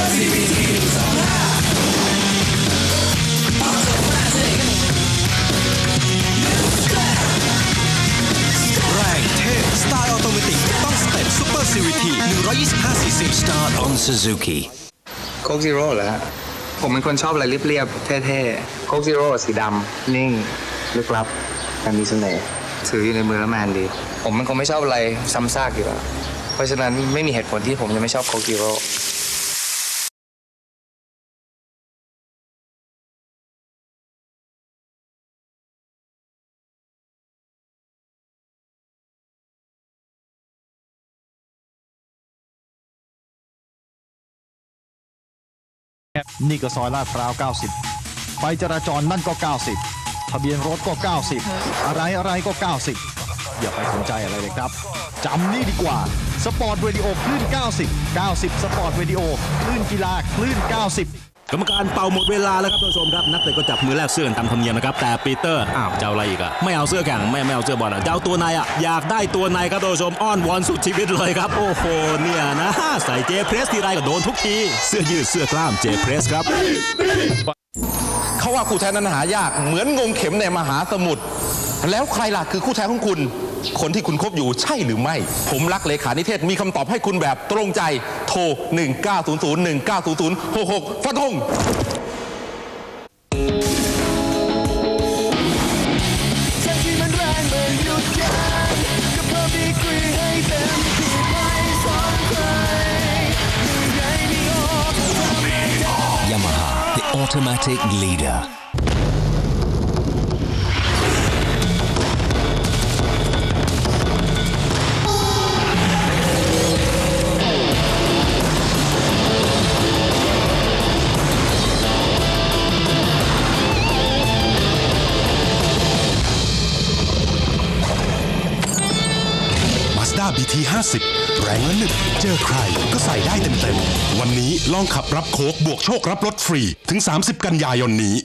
แรงเท่สไตล์ออโตเมติกต้องสเต็ปซูเปอร์ซีวีที125ซีซี Start on Suzuki โคกซีโร่เหรอฮะผมเป็นคนชอบอะไรเรียบๆ เท่ๆ โคกซีโร่สีดำ นิ่ง ลึกลับแต่มีเสน่ห์ถืออยู่ในมือแล้วแมนดี ผมมันคงไม่ชอบอะไรซ้ำซากอยู่แล้ว เพราะฉะนั้นไม่มีเหตุผลที่ผมจะไม่ชอบโคกซีโร่ นี่ก็ซอยลาดพร้าว 90 ไฟจราจรนั่นก็ 90 ทะเบียนรถก็ 90 อะไรอะไรก็ 90 อย่าไปสนใจอะไรเลยครับจำนี่ดีกว่าสปอร์ตวิดีโอคลื่น 90 90 สปอร์ตวิดีโอคลื่นกีฬาคลื่น 90 กรรมการเป่าหมดเวลาแล้วครับท่านผู้ชมครับนักเตะก็จับมือแลกเสื้อกันตามธรรมเนียมนะครับแต่ปีเตอร์อ้าวจะเอาอะไรอีกอะไม่เอาเสื้อแข่งไม่ไม่เอาเสื้อบอลอะจะเอาตัวในอะอยากได้ตัวในครับท่านผู้ชมอ้อนวอนสุดชีวิตเลยครับโอ้โหเนี่ยนะใส่เจเพรสทีไรก็โดนทุกทีเสื้อยืดเสื้อกล้ามเจเพรสครับเขาว่าคู่แท้นั้นหายากเหมือนงมเข็มในมหาสมุทรแล้วใครล่ะคือคู่แท้ของคุณ คนที่คุณคบอยู่ใช่หรือไม่ ผมรักเลขานิเทศมีคำตอบให้คุณแบบตรงใจโทร 1900 1900 66ฟันธง Yamaha the automatic leader BT 50แรงและหนึบเจอใครก็ใส่ได้เต็มๆ วันนี้ลองขับรับโคกบวกโชครับรถฟรี ถึง 30 กันยายนนี้